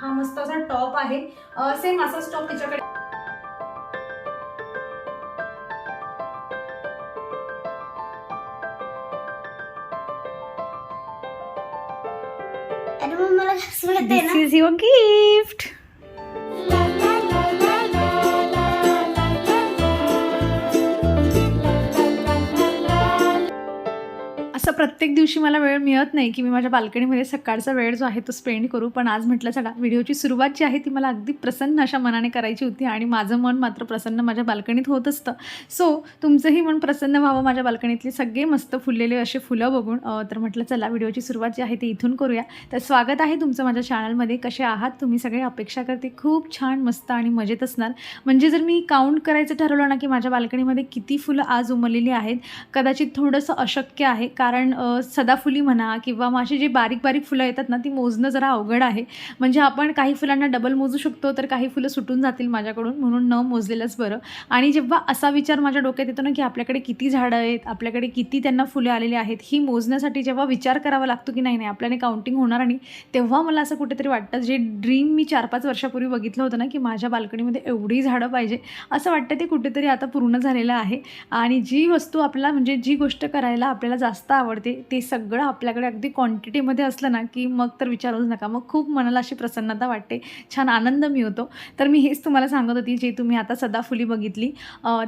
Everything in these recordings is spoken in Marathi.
हा मस्त असा टॉप आहे. सेम असाच टॉप तिच्याकडे. अरे मला गिफ्ट असं प्रत्येक दिवशी मला वेळ मिळत नाही की मी माझ्या बाल्कनीमध्ये सकाळचा वेळ जो आहे तो स्पेंड करू. पण आज म्हटलं चला व्हिडिओची सुरुवात जी आहे ती मला अगदी प्रसन्न अशा मनाने करायची होती आणि माझं मन मात्र प्रसन्न माझ्या बाल्कनीत होत असतं. सो तुमचंही मन प्रसन्न व्हावं माझ्या बाल्कनीतले सगळे मस्त फुललेले असे फुलं बघून. तर म्हटलं चला व्हिडिओची सुरुवात जी आहे ती इथून करूया. तर स्वागत आहे तुमचं माझ्या चॅनलमध्ये कसे आहात? तुम्ही सगळे अपेक्षा करते खूप छान मस्त आणि मजेत असणार. म्हणजे जर मी काउंट करायचं ठरवलं ना की माझ्या बाल्कनीमध्ये किती फुलं आज उमरलेली आहेत कदाचित थोडंसं अशक्य आहे. कारण कारण सदाफुली म्हणा किंवा मग अशी जी बारीक बारीक फुलं येतात ना ती मोजणं जरा अवघड आहे. म्हणजे आपण काही फुलांना डबल मोजू शकतो तर काही फुलं सुटून जातील माझ्याकडून म्हणून न मोजलेलंच बरं. आणि जेव्हा असा विचार माझ्या डोक्यात येतो ना की आपल्याकडे किती झाडं आहेत आपल्याकडे किती त्यांना फुले आलेली आहेत ही मोजण्यासाठी जेव्हा विचार करावा लागतो की नाही नाही आपल्याने काउंटिंग होणार आणि तेव्हा मला असं कुठेतरी वाटतं जे ड्रीम मी चार पाच वर्षापूर्वी बघितलं होतं ना की माझ्या बाल्कनीमध्ये एवढी झाडं पाहिजे असं वाटतं ते कुठेतरी आता पूर्ण झालेलं आहे. आणि जी वस्तू आपल्याला म्हणजे जी गोष्ट करायला आपल्याला जास्त आवड आवडते. ते सगळं आपल्याकडे अगदी क्वांटिटीमध्ये असलं ना की मग तर विचारूच नका. मग खूप मनाला अशी प्रसन्नता वाटते. छान आनंद मिळतो तर मी हेच तुम्हाला सांगत होती जे तुम्ही आता सदाफुली बघितली.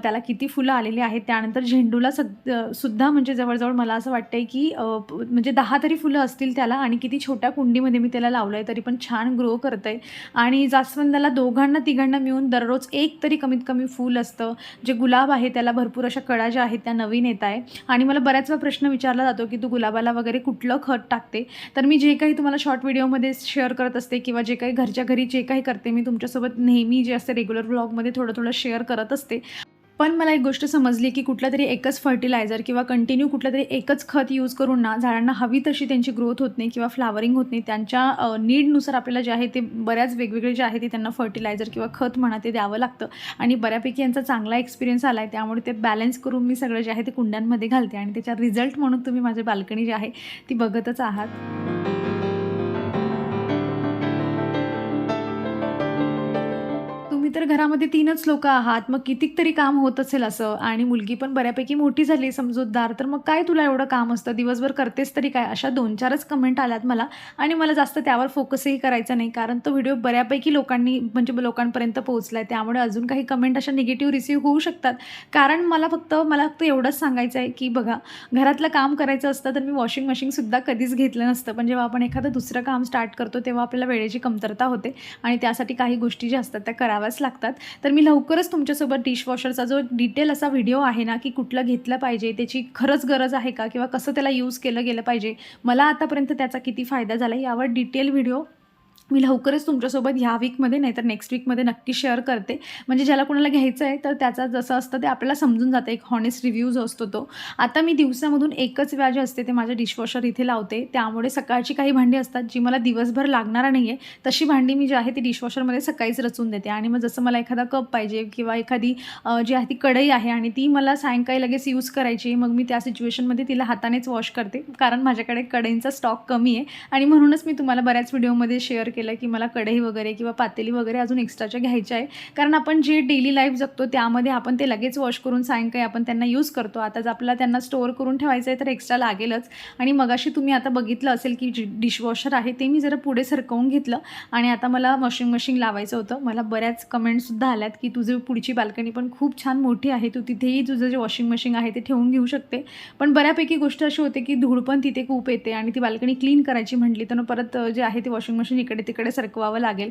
त्याला किती फुलं आलेली आहेत त्यानंतर झेंडूला सग सुद्धा म्हणजे जवळजवळ मला असं वाटतं आहे की म्हणजे दहा तरी फुलं असतील त्याला आणि किती छोट्या कुंडीमध्ये मी त्याला लावलं आहे तरी पण छान ग्रो करत आहे आणि जास्वंदाला दोघांना तिघांना मिळून दररोज एक तरी कमीत कमी फूल असतं. जे गुलाब आहे त्याला भरपूर अशा कळा ज्या आहेत त्या नवीन येत आहे आणि मला बऱ्याच वेळा प्रश्न विचारला जातो की तू गुलाबाला वगैरे कुठलं खत टाकते. तर मी जे काही तुम्हाला शॉर्ट व्हिडिओमध्ये शेअर करत असते किंवा जे काही घरच्या घरी जे काही करते मी तुमच्यासोबत नेहमी जे असते रेग्युलर ब्लॉगमध्ये थोडं थोडं शेअर करत असते. पण मला एक गोष्ट समजली की कुठलं तरी एकच फर्टिलायझर किंवा कंटिन्यू कुठलं तरी एकच खत यूज करून ना झाडांना हवी तशी त्यांची ग्रोथ होत नाही किंवा फ्लावरिंग होत नाही त्यांच्या नीडनुसार आपल्याला जे आहे ते बऱ्याच वेगवेगळे जे आहे ते त्यांना फर्टिलायझर किंवा खत म्हणा ते द्यावं लागतं. आणि बऱ्यापैकी यांचा चांगला एक्सपिरियन्स आला आहे त्यामुळे ते बॅलन्स करून मी सगळं जे आहे ते कुंड्यांमध्ये घालते आणि त्याचा रिझल्ट म्हणून तुम्ही माझी बाल्कनी जी आहे ती बघतच आहात. तर घरामध्ये तीनच लोक आहात. मग कितीक तरी काम होत असेल असं? आणि मुलगी पण बऱ्यापैकी मोठी झाली समजूतदार. तर मग काय तुला एवढं काम असतं? दिवसभर करतेस तरी काय? अशा दोन चारच कमेंट आल्यात मला. आणि मला जास्त त्यावर फोकसही करायचा नाही. कारण तो व्हिडिओ बऱ्यापैकी लोकांनी म्हणजे लोकांपर्यंत पोहोचला आहे त्यामुळे अजून काही कमेंट अशा निगेटिव्ह रिसीव्ह होऊ शकतात. कारण मला फक्त मला फक्त एवढंच सांगायचं आहे की बघा घरातलं काम करायचं असतं तर मी वॉशिंग मशीनसुद्धा कधीच घेतलं नसतं. पण जेव्हा आपण एखादं दुसरं काम स्टार्ट करतो तेव्हा आपल्याला वेळेची कमतरता होते. आणि त्यासाठी काही गोष्टी ज्या असतात त्या कराव्याच लागतात. तर मी लवकरच तुमच्यासोबत डिशवॉशरचा जो डिटेल असा व्हिडिओ आहे ना की कुठलं घेतलं पाहिजे त्याची खरंच गरज आहे का? किंवा कसं त्याला यूज केलं गेलं पाहिजे? मला आतापर्यंत त्याचा किती फायदा झाला यावर डिटेल व्हिडिओ मी लवकरच तुमच्यासोबत ह्या वीकमध्ये नाही तर नेक्स्ट वीकमध्ये नक्की शेअर करते. म्हणजे ज्याला कोणाला घ्यायचं आहे तर त्याचा जसं असतं ते आपल्याला समजून जातं. एक हॉनेस्ट रिव्ह्यू जो असतो तो. आता मी दिवसामधून एकच व्याज जे असते ते माझ्या डिशवॉशर इथे लावते. त्यामुळे सकाळची काही भांडी असतात जी मला दिवसभर लागणार नाही आहे तशी भांडी मी जी आहे ती डिशवॉशरमध्ये सकाळीच रचून देते. आणि मग जसं मला एखादा कप पाहिजे किंवा एखादी जी आहे ती कढई आहे आणि ती मला सायंकाळी लगेच यूज करायची मग मी त्या सिच्युएशनमध्ये तिला हातानेच वॉश करते. कारण माझ्याकडे कढईंचा स्टॉक कमी आहे. आणि म्हणूनच मी तुम्हाला बऱ्याच व्हिडिओमध्ये शेअर केलं. की मला कढई वगैरे किंवा पातेली वगैरे अजून एक्स्ट्राच्या घ्यायच्या आहे. कारण आपण जे डेली लाईफ जगतो त्यामध्ये आपण ते लगेच वॉश करून सायंकाळी आपण त्यांना यूज करतो. आता जर आपल्याला त्यांना स्टोअर करून ठेवायचं आहे तर एक्स्ट्रा लागेलच. आणि मगाशी तुम्ही आता बघितलं असेल की जी डिशवॉशर आहे ते मी जरा पुढे सरकवून घेतलं. आणि आता मला वॉशिंग मशीन लावायचं होतं. मला बऱ्याच कमेंट्ससुद्धा आल्यात की तुझी पुढची बाल्कनी पण खूप छान मोठी आहे. तू तिथेही तुझं जे वॉशिंग मशीन आहे ते ठेवून घेऊ शकते. पण बऱ्यापैकी गोष्ट अशी होते की धूळ पण तिथे खूप येते आणि ती बाल्कनी क्लीन करायची म्हटली तर परत जे आहे ते वॉशिंग मशीन इकडे तिकडे सरकवावं लागेल.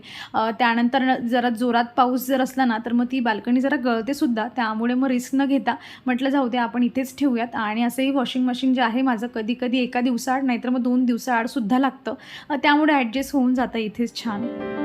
त्यानंतर जरा जोरात पाऊस जर असला ना तर मग ती बाल्कनी जरा गळते सुद्धा. त्यामुळे मग रिस्क न घेता म्हटलं जाऊ दे आपण इथेच ठेवूयात. आणि असंही वॉशिंग मशीन जे आहे माझं कधी कधी एका दिवसाआड नाहीतर मग दोन दिवसाआड सुद्धा लागतं. त्यामुळे ॲडजस्ट होऊन जातं इथेच छान.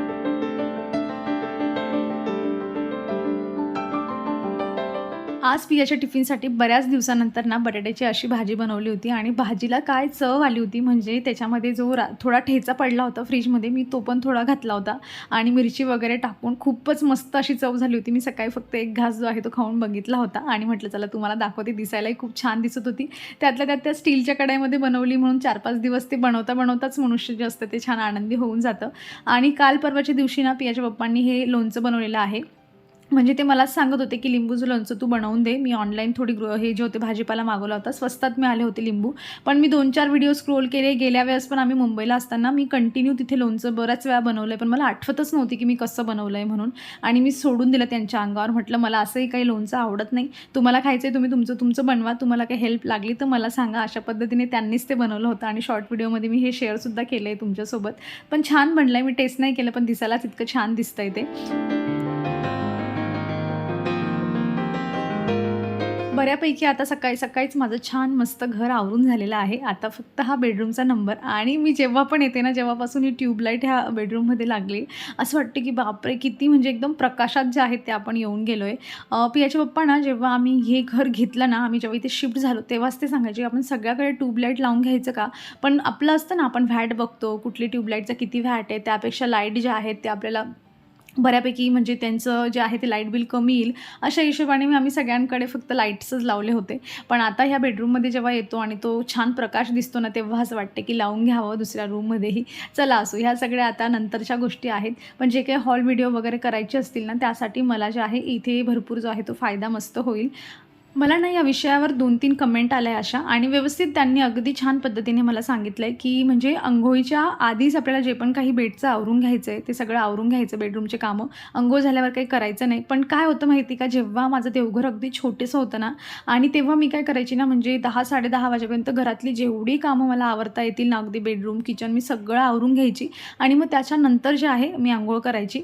आज पियाच्या टिफिनसाठी बऱ्याच दिवसानंतर ना बटाट्याची अशी भाजी बनवली होती आणि भाजीला काय चव आली होती म्हणजे त्याच्यामध्ये जो रा थोडा ठेचा पडला होता फ्रीजमध्ये मी तो पण थोडा घातला होता आणि मिरची वगैरे टाकून खूपच मस्त अशी चव झाली होती. मी सकाळी फक्त एक घास जो आहे तो खाऊन बघितला होता आणि म्हटलं चला तुम्हाला दाखवते. दिसायलाही खूप छान दिसत होती. त्यातल्या त्यात त्या स्टीलच्या कढाईमध्ये बनवली म्हणून चार पाच दिवस ते बनवता बनवताच मनुष्य जे असतं ते छान आनंदी होऊन जातं. आणि काल परवाच्या दिवशी ना पियाच्या पप्पांनी हे लोणचं बनवलेलं आहे. म्हणजे ते मलाच सांगत होते की लिंबूचं लोणचं तू बनवून दे. मी ऑनलाईन थोडी गृह हे जे होते भाजीपाला मागवला होता स्वस्तात मिळाले होते लिंबू. पण मी दोन चार व्हिडिओ स्क्रोल केले. गेल्या वेळेस पण आम्ही मुंबईला असताना मी कंटिन्यू तिथे लोणचं बऱ्याच वेळा बनवलं आहे पण मला आठवतच नव्हती की मी कसं बनवलं आहे म्हणून. आणि मी सोडून दिलं त्यांच्या अंगावर. म्हटलं मला असंही काही लोणचं आवडत नाही. तुम्हाला खायचं आहे तुम्ही तुमचं तुमचं बनवा. तुम्हाला काही हेल्प लागली तर मला सांगा. अशा पद्धतीने त्यांनीच ते बनवलं होतं. आणि शॉर्ट व्हिडिओमध्ये मी हे शेअरसुद्धा केलं आहे तुमच्यासोबत. पण छान बनलं आहे मी टेस्ट नाही केलं पण दिसायलाच इतकं छान दिसतं आहे ते. बऱ्यापैकी आता सकाळी सकाळीच माझं छान मस्त घर आवरून झालेलं आहे. आता फक्त हा बेडरूमचा नंबर आणि मी जेव्हा पण येते ना जेव्हापासून ही ट्यूबलाईट ह्या बेडरूममध्ये लागली असं वाटतं की बापरे किती म्हणजे एकदम प्रकाशात जे आहेत ते आपण येऊन गेलो आहे पियाचे पप्पा ना जेव्हा आम्ही हे घर घेतलं ना आम्ही जेव्हा इथे शिफ्ट झालो तेव्हाच ते सांगायचे आपण सगळ्याकडे ट्यूबलाईट लावून घ्यायचं का? पण आपलं असतं ना आपण व्हॅट बघतो कुठली ट्यूबलाईटचा किती व्हॅट आहे त्यापेक्षा लाइट ज्या आहेत ते आपल्याला बऱ्यापैकी म्हणजे त्यांचं जे आहे ते लाइट बिल कमी येईल अशा हिशोबाने मी आम्ही सगळ्यांकडे फक्त लाईट्सच लावले होते. पण आता ह्या बेडरूममध्ये जेव्हा येतो आणि तो छान प्रकाश दिसतो ना तेव्हा असं वाटते की लावून घ्यावं दुसऱ्या रूममध्येही चला असो ह्या सगळ्या आता नंतरच्या गोष्टी आहेत. पण जे काही हॉल व्हिडिओ वगैरे करायचे असतील ना त्यासाठी मला जे आहे इथे भरपूर जो आहे तो फायदा मस्त होईल. मला ना या विषयावर दोन तीन कमेंट आल्या आहे अशा. आणि व्यवस्थित त्यांनी अगदी छान पद्धतीने मला सांगितलं आहे की म्हणजे अंघोळीच्या आधीच आपल्याला जे पण काही बेडचं आवरून घ्यायचं आहे ते सगळं आवरून घ्यायचं बेडरूमचे कामं. अंघोळ झाल्यावर काही करायचं नाही. पण काय होतं माहिती का? जेव्हा माझं देवघर अगदी छोटेसं होतं ना आणि तेव्हा मी काय करायची ना म्हणजे दहा साडेदहा वाजेपर्यंत घरातली जेवढी कामं मला आवरता येतील ना अगदी बेडरूम किचन मी सगळं आवरून घ्यायची. आणि मग त्याच्यानंतर जे आहे मी आंघोळ करायची.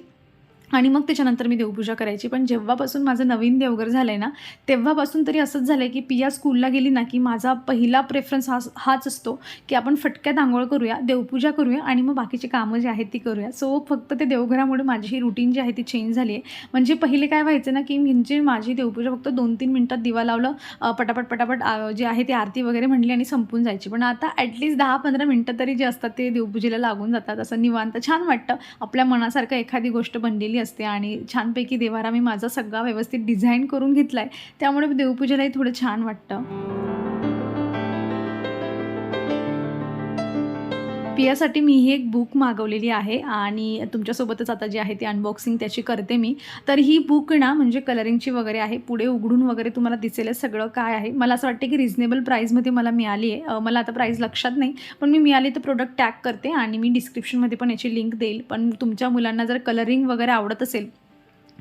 आणि मग त्याच्यानंतर मी देवपूजा करायची. पण जेव्हापासून माझं नवीन देवघर झालं आहे ना तेव्हापासून तरी असंच झालं आहे की पिया स्कूलला गेली ना की माझा पहिला प्रेफरन्स हा हाच असतो की आपण फटक्यात आंघोळ करूया देवपूजा करूया आणि मग बाकीची कामं जी आहेत ती करूया. सो फक्त ते देवघरामुळे माझी ही रुटीन जी आहे ती चेंज झाली आहे म्हणजे पहिले काय व्हायचं ना की म्हणजे माझी देवपूजा फक्त दोन तीन मिनटात दिवा लावलं पटापट पटापट जे आहे ती आरती वगैरे म्हणली आणि संपून जायची. पण आता ॲटलीस्ट दहा पंधरा मिनटं तरी जे असतात ते देवपूजेला लागून जातात. असं निवांत छान वाटतं. आपल्या मनासारखं एखादी गोष्ट बनलेली असते आणि छानपैकी देवारा मी माझा सगळा व्यवस्थित डिझाईन करून घेतला आहे त्यामुळे देवपूजेलाही थोडं छान वाटतं. पियासाठी मी ही एक बुक मागवलेली आहे आणि तुमच्यासोबतच आता जी आहे ती अनबॉक्सिंग त्याची करते मी. तर ही बुक ना म्हणजे कलरिंगची वगैरे आहे पुढे उघडून वगैरे तुम्हाला दिसेल सगळं काय आहे. मला असं वाटतं की रिझनेबल प्राईजमध्ये मला मिळाली आहे. मला आता प्राईज लक्षात नाही पण मी मिळाली तर प्रोडक्ट टॅग करते आणि मी डिस्क्रिप्शनमध्ये पण याची लिंक देईल. पण तुमच्या मुलांना जर कलरिंग वगैरे आवडत असेल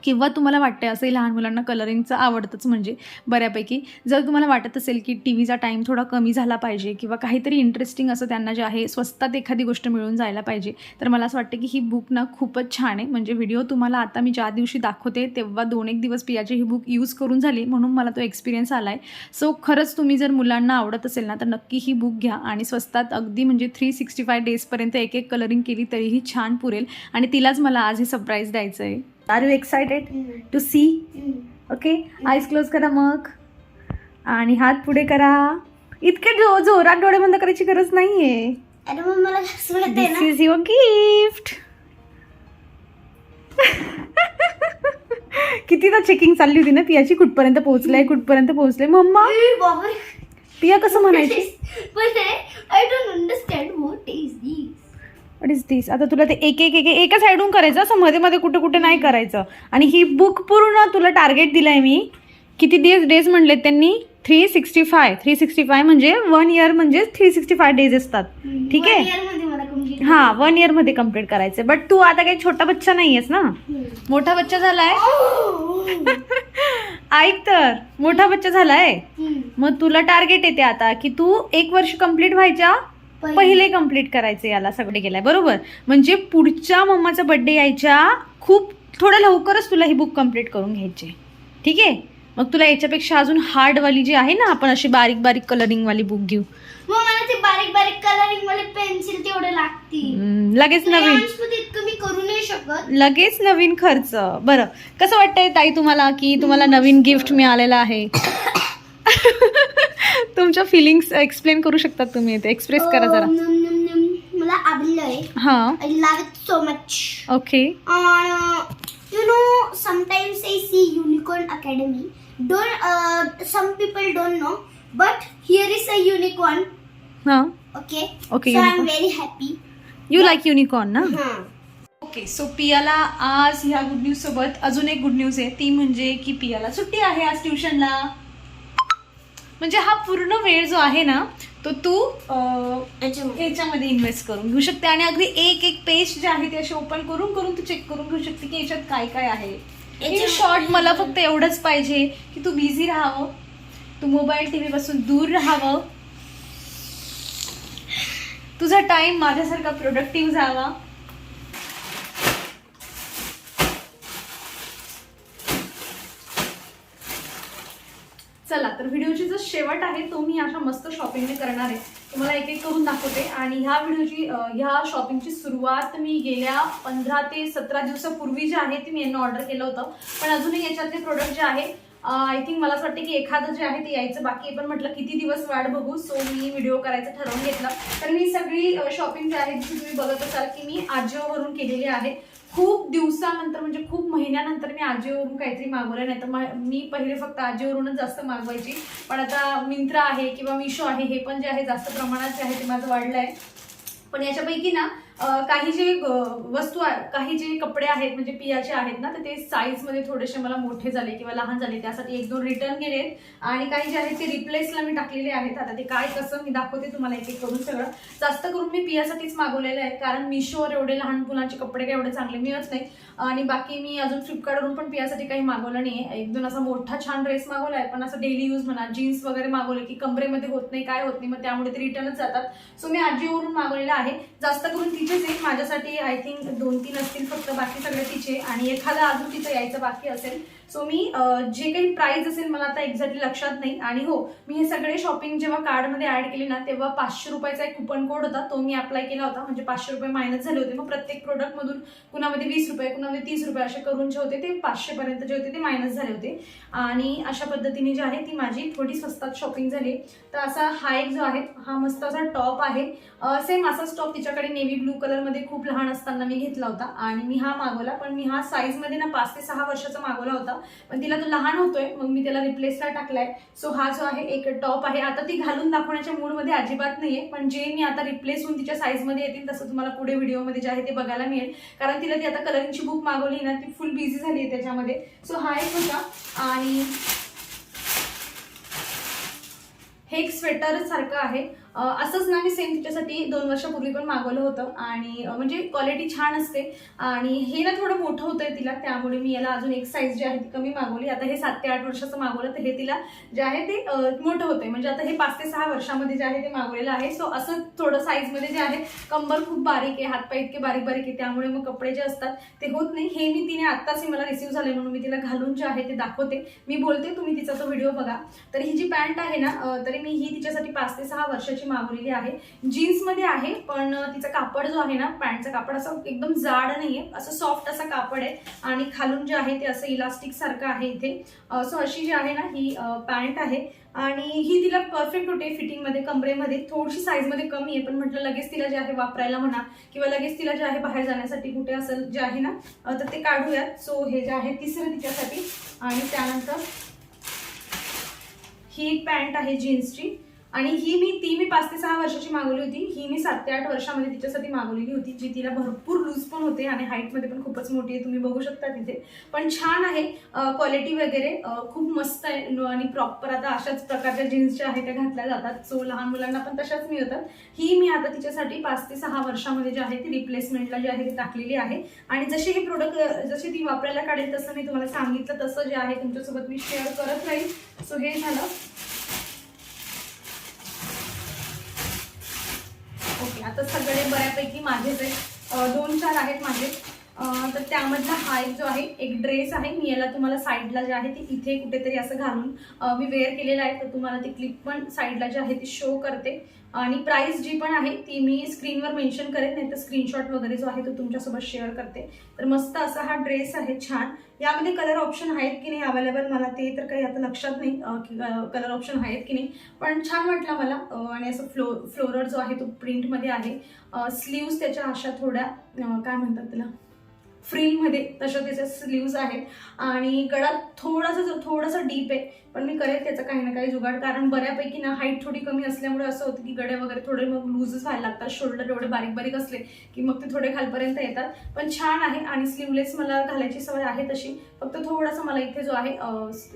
किंवा तुम्हाला वाटते असंही लहान मुलांना कलरिंगचं आवडतंच म्हणजे बऱ्यापैकी. जर तुम्हाला वाटत असेल की टी व्हीचा टाईम थोडा कमी झाला पाहिजे किंवा काहीतरी इंटरेस्टिंग असं त्यांना जे आहे स्वस्तात एखादी गोष्ट मिळून जायला पाहिजे तर मला असं वाटतं की ही बुक ना खूपच छान आहे. म्हणजे व्हिडिओ तुम्हाला आता मी ज्या दिवशी दाखवते तेव्हा दोन एक दिवस पियाची ही बुक यूज करून झाली म्हणून मला तो एक्सपिरियन्स आला आहे सो खरंच तुम्ही जर मुलांना आवडत असेल ना तर नक्की ही बुक घ्या आणि स्वस्तात अगदी म्हणजे थ्री सिक्स्टी फाय डेजपर्यंत एक एक कलरिंग केली तरीही छान पुरेल. आणि तिलाच मला आज हे सरप्राईज द्यायचं आहे are you excited to see okay eyes close करा मग. आणि हात पुढे करा. इतके जो जोरात डोळे बंद करायची गरज नाहीये. दिस इज युअर गिफ्ट कितीदा चेकिंग चालली होती ना पियाची कुठपर्यंत पोहोचलंय कुठपर्यंत पोहोचलंय? मम्मा. पिया कसं म्हणायची? वॉट इज दिस आता तुला ते एक एक एक एक- साईडून करायचं असं मध्ये मध्ये कुठे कुठे नाही करायचं. आणि ही बुक पूर्ण तुला टार्गेट दिलंय मी. किती डेज डेज म्हणलेत त्यांनी? Three sixty five three sixty five म्हणजे वन इयर म्हणजे थ्री सिक्स्टी फाय डेज असतात. ठीक आहे? हा वन इयरमध्ये कंप्लीट करायचे बट तू आता काही छोटा बच्चा नाहीयेस ना? हम्म. मोठा बच्चा झालाय? हम्म. ऐक तर मोठा बच्चा झालाय. मग तुला टार्गेट येते आता की तू एक वर्ष कंप्लीट व्हायच्या पहिले कंप्लीट करायचे याला सगळे गेलाय बरोबर म्हणजे पुढच्या मम्माचा बर्थडे यायच्या खूप थोडं लवकरच तुला ही बुक कंप्लीट करून घ्यायची ठीक आहे मग तुला याच्यापेक्षा अजून हार्डवाली जी आहे ना आपण अशी बारीक बारीक कलरिंग वाली बुक घेऊ मग मला ते बारीक बारीक कलरिंग वाले पेन्सिल तेवढे लागतील लगेच नवीन मी करू नाही शकत लगेच नवीन खर्च बरं कसं वाटतंय ताई तुम्हाला की तुम्हाला नवीन गिफ्ट मिळालेलं आहे तुमच्या फिलिंग्स एक्सप्लेन करू शकतात तुम्ही ते. एक्सप्रेस करा जरा. मला आवडलंय. हां. I love it so much okay you know sometimes i see unicorn academy. Don't uh, some people don't know but here is a unicorn. हां. Okay? Okay, so i'm unicorn. very happy. You like unicorn ना. ओके सो पियाला आज ह्या गुड न्यूज सोबत अजून एक गुड न्यूज आहे. ती म्हणजे की पियाला सुट्टी आहे आज ट्युशनला म्हणजे हा पूर्ण वेळ जो आहे ना तो तू याच्यामध्ये. इन्व्हेस्ट करून घेऊ शकते. आणि अगदी एक एक पेज जे आहे ते असे ओपन करून करून तू चेक करून घेऊ शकते की याच्यात काय काय आहे. इन शॉर्ट मला फक्त एवढंच पाहिजे की तू बिझी राहावं. तू मोबाईल टीव्ही पासून दूर राहावं. तुझा टाइम माझ्यासारखा प्रोडक्टिव्ह जावा चला तर व्हिडिओची जो शेवट आहे तो मी अशा मस्त शॉपिंगने करणार आहे. तुम्हाला एक एक करून दाखवते. आणि ह्या व्हिडिओची ह्या शॉपिंगची सुरुवात मी गेल्या पंधरा ते सतरा दिवसापूर्वी जे आहे ते मी यांना ऑर्डर केलं होतं. पण अजूनही याच्यातले प्रोडक्ट जे आहे आय थिंक मला असं वाटतं की एखादं जे आहे ते यायचं बाकी पण म्हटलं किती दिवस वाट बघू सो मी व्हिडिओ करायचं ठरवून घेतलं. तर मी सगळी शॉपिंग जी आहे ती तुम्ही बघत असाल की मी आजिओवरून केलेली आहे. खूप दिवसानंतर म्हणजे खूप महिन्यानंतर मी आजीवरून काहीतरी मागवलं नाही तर मी पहिले फक्त आजीवरूनच जास्त मागवायची. पण आता मिंत्रा आहे किंवा मिशो आहे हे पण जे आहे जास्त प्रमाणात जे आहे ते माझं वाढलं आहे पण याच्यापैकी ना काही जे वस्तू आहे काही जे कपडे आहेत म्हणजे पियाचे आहेत ना तर ते साईजमध्ये थोडेसे मला मोठे झाले किंवा लहान झाले त्यासाठी एक दोन रिटर्न गेलेत. आणि काही जे आहेत ते रिप्लेसला मी टाकलेले आहेत. आता ते काय कसं मी दाखवते तुम्हाला एक एक करून सगळं. जास्त करून मी पियासाठीच मागवलेलं आहे कारण मिशोवर एवढे लहान मुलांचे कपडे काय एवढे चांगले मिळत नाही. आणि बाकी मी अजून फ्लिपकार्टवरून पण पियासाठी काही मागवलं नाही. आहे एक दोन असा मोठा छान ड्रेस मागवला आहे पण असं डेली यूज म्हणा जीन्स वगैरे मागवले की कमरेमध्ये होत नाही काय होत नाही मग त्यामुळे ते रिटर्नच जातात. सो मी आजीवरून मागवलेलं आहे. जास्त करून तिचेच आहे माझ्यासाठी आय थिंक दोन तीन असतील फक्त. बाकी सगळे तिचे. आणि एखादा अजून तिचं यायचं बाकी असेल. सो मी जे काही प्राईज असेल मला आता एक्झॅक्टली लक्षात नाही. आणि हो मी हे सगळे शॉपिंग जेव्हा कार्डमध्ये ॲड केले ना तेव्हा पाचशे रुपयाचा एक कुपन कोड होता. तो मी अप्लाय केला होता. म्हणजे पाचशे रुपये मायनस झाले होते. मग प्रत्येक प्रोडक्टमधून कुणामध्ये वीस रुपये कुणामध्ये तीस रुपये असे करून जे होते ते पाचशेपर्यंत जे होते ते मायनस झाले होते. आणि अशा पद्धतीने जे आहे ती माझी थोडी स्वस्तात शॉपिंग झाली. तर असा हा एक जो आहे हा मस्त असा टॉप आहे. सेम असाच टॉप तिच्याकडे नेव्ही ब्लू कलरमध्ये खूप लहान असताना मी घेतला होता आणि मी हा मागवला पण मी हा साईजमध्ये ना पाच ते सहा वर्षाचा मागवला होता. पण तिला तो लहान होतोय मग मी त्याला रिप्लेसला टाकलाय. सो हा जो आहे एक टॉप आहे. आता ती घालून दाखवण्याच्या मूडमध्ये अजिबात नाहीये पण जे मी आता रिप्लेस होऊन तिच्या साईजमध्ये येतील तसं तुम्हाला पुढे व्हिडिओमध्ये जे आहे ते बघायला मिळेल. कारण तिला ती आता कलरिंगची बुक मागवली ना ती फुल बिझी झाली आहे त्याच्यामध्ये. सो हा एक होता आणि हे एक स्वेटर सारखं आहे. असंच ना मी सेम तिच्यासाठी दोन वर्षापूर्वी पण मागवलं होतं. आणि म्हणजे क्वालिटी छान असते. आणि हे ना थोडं मोठं होतंय तिला त्यामुळे मी याला अजून एक साईज जी आहे ती कमी मागवली. आता हे सात ते आठ वर्षाचं मागवलं तर हे तिला जे आहे ते मोठं होतंय. म्हणजे आता हे पाच ते सहा वर्षामध्ये जे आहे ते मागवलेलं आहे. सो असं थोडं साईजमध्ये जे आहे कंबर खूप बारीक आहे हातपाय इतके बारीक बारीक आहे त्यामुळे मग कपडे जे असतात ते होत नाही. हे मी तिने आत्ताच मला रिसिव्ह झाले म्हणून मी तिला घालून जे आहे ते दाखवते. मी बोलते तुम्ही तिचा तो व्हिडिओ बघा. तर ही जी पॅन्ट आहे ना तरी मी ही तिच्यासाठी पाच ते सहा वर्षाची मागवलेली आहे. जीन्समध्ये आहे पण तिचा कापड जो आहे ना पॅन्टचा कापड असा एकदम जाड नाहीये. असं सॉफ्ट असा कापड आहे. आणि खालून जे आहे ते असं इलास्टिक सारखं आहे इथे. सो अशी जी आहे ना ही पॅन्ट आहे. आणि ही तिला परफेक्ट होते फिटिंगमध्ये कमरेमध्ये. थोडीशी साईजमध्ये कमी आहे पण म्हटलं लगेच तिला जे आहे वापरायला म्हणा किंवा लगेच तिला जे आहे बाहेर जाण्यासाठी कुठे असेल जे आहे ना तर ते काढूयात सो हे जे आहे तिसरं तिच्यासाठी. आणि त्यानंतर ही एक पॅन्ट आहे जीन्सची. आणि ही मी ती मी पाच ते सहा वर्षाची मागवली होती. ही मी सात ते आठ वर्षामध्ये तिच्यासाठी मागवलेली होती जी तिला भरपूर लूज पण होते आणि हाईटमध्ये पण खूपच मोठी आहे तुम्ही बघू शकता तिथे. पण छान आहे क्वालिटी वगैरे खूप मस्त आहे आणि प्रॉपर आता अशाच प्रकारच्या जीन्स ज्या आहेत त्या घातल्या जातात. सो लहान मुलांना पण तशाच मिळतात. ही मी आता तिच्यासाठी पाच ते सहा वर्षामध्ये जे आहे ती रिप्लेसमेंटला जे आहे ती टाकलेली आहे. आणि जसे हे प्रोडक्ट जसे ती वापरायला काढेल तसं मी तुम्हाला सांगितलं तसं जे आहे तुमच्यासोबत मी शेअर करत राहील. सो हे झालं ओके आता सगळे बऱ्यापैकी माझेच आहेत दोन चार आहेत माझे तर त्यामधला हा एक जो आहे एक ड्रेस आहे. मी याला तुम्हाला साईडला जे आहे ती इथे कुठेतरी असं घालून मी वेअर केलेला आहे. तर तुम्हाला ती क्लिप पण साईडला जी आहे ती शो करते. आणि प्राईस जी पण आहे ती मी स्क्रीनवर मेन्शन करेन नाही तर स्क्रीनशॉट वगैरे जो आहे तो तुमच्यासोबत शेअर करते. तर मस्त असा हा ड्रेस आहे छान. यामध्ये कलर ऑप्शन आहेत की नाही अवेलेबल मला ते तर काही आता लक्षात नाही की कलर ऑप्शन आहेत की नाही. पण छान वाटला मला आणि असं फ्लो फ्लोरर जो आहे तो प्रिंटमध्ये आहे. स्लीव्स त्याच्या अशा थोड्या काय म्हणतात त्याला? फ्रीमध्ये तशा त्याच्या स्लीव्ज आहेत. आणि गळा थोडासा जो थोडासा डीप आहे. पण मी करेल त्याचं काही ना काही जुगाड. कारण बऱ्यापैकी ना हाईट थोडी कमी असल्यामुळे असं होतं की गडे वगैरे थोडे मग लूजच व्हायला लागतात. शोल्डर एवढे बारीक बारीक असले की मग ते थोडे खालपर्यंत येतात. पण छान आहे आणि स्लीवलेस मला घालायची सवय आहे तशी. फक्त थोडासा मला इथे जो आहे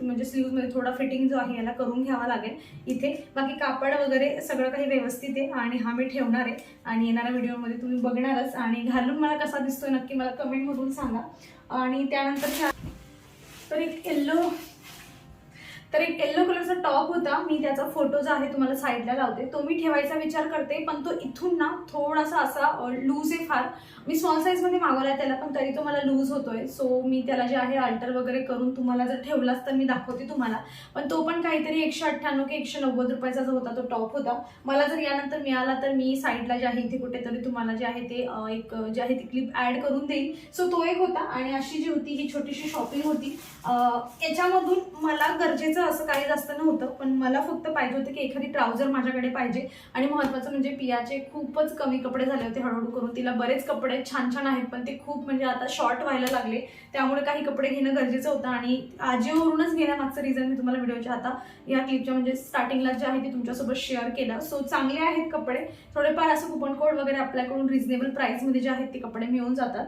म्हणजे स्लीवमध्ये थोडा फिटिंग जो आहे याला करून घ्यावा लागेल इथे. बाकी कापड वगैरे सगळं काही व्यवस्थित आहे आणि हा मी ठेवणार आहे. आणि येणाऱ्या व्हिडिओमध्ये तुम्ही बघणारच. आणि घालून मला कसा दिसतोय नक्की मला कमेंटमधून सांगा. आणि त्यानंतर तर एक येल्लो तर एक येल्लो कलरचा टॉप होता. मी त्याचा फोटो जो आहे तुम्हाला साईडला लावते. तो मी ठेवायचा विचार करते पण तो इथून ना थोडासा असा लूज आहे फार. मी स्मॉल साईजमध्ये मागवला त्याला पण तरी तो मला लूज होतोय. सो मी त्याला जे आहे अल्टर वगैरे करून तुम्हाला जर ठेवलाच तर मी दाखवते तुम्हाला. पण तो पण काहीतरी एकशे अठ्ठ्याण्णव की एकशे नव्वद रुपयाचा जो होता तो टॉप होता. मला जर यानंतर मिळाला तर मी साईडला जे आहे इथे कुठेतरी तुम्हाला जे आहे ते एक जे आहे ती क्लिप ॲड करून देईल सो तो एक होता. आणि अशी जी होती ही छोटीशी शॉपिंग होती. याच्यामधून मला गरजेचं असं काही जास्त नव्हतं पण मला फक्त पाहिजे होतं की एखादी ट्राउझर माझ्याकडे पाहिजे. आणि महत्वाचं म्हणजे पियाचे खूपच कमी कपडे झाले होते हळूहळू करून. तिला बरेच कपडे छान छान आहेत पण ते खूप म्हणजे आता शॉर्ट व्हायला लागले. त्यामुळे काही कपडे घेणं गरजेचं होतं. आणि आजिओवरूनच घेण्यामागचं रिझन मी तुम्हाला व्हिडिओच्या आता या क्लिपच्या म्हणजे स्टार्टिंगला जे आहे ते तुमच्यासोबत शेअर केलं. सो चांगले आहेत कपडे. थोडेफार असं कुपन कोड वगैरे अप्लाय करून रिझनेबल प्राईसमध्ये जे आहेत ते कपडे मिळून जातात.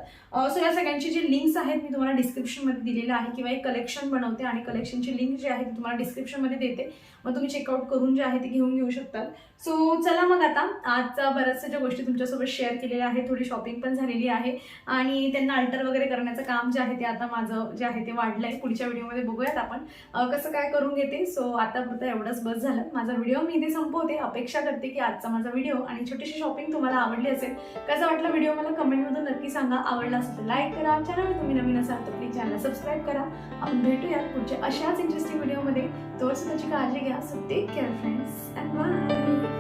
सो या सगळ्यांची जी लिंक्स आहेत मी तुम्हाला डिस्क्रिप्शनमध्ये दिलेलं आहे. किंवा एक कलेक्शन बनवते आणि कलेक्शनची लिंक जी आहे ती तुम्हाला डिस्क्रिप्शनमध्ये देते. मग तुम्ही चेकआउट करून जे आहे ते घेऊन घेऊ शकतात सो चला मग आता. आजचा बऱ्याचशा ज्या गोष्टी तुमच्यासोबत शेअर केलेल्या आहे थोडी शॉपिंग पण झालेली आहे. आणि त्यांना अल्टर वगैरे करण्याचं काम जे आहे ते आता माझं जे आहे ते वाढलं आहे पुढच्या व्हिडिओमध्ये बघूयात आपण. कसं काय करून घेते. सो आता फक्त एवढंच बस झालं. माझा व्हिडिओ मी इथे संपवते. अपेक्षा करते की आजचा माझा व्हिडिओ आणि छोटीशी शॉपिंग तुम्हाला आवडली असेल कसा वाटला व्हिडिओ मला कमेंटमधून नक्की सांगा. आवडला असेल तर लाईक करा. चॅनल तुम्ही नवीन असाल तर प्लीज चॅनल सबस्क्राईब करा. आपण भेटूया पुढच्या अशाच इंटरेस्टिंग व्हिडिओमध्ये तोवर स्वतःची काळजी घ्या. So take care friends and bye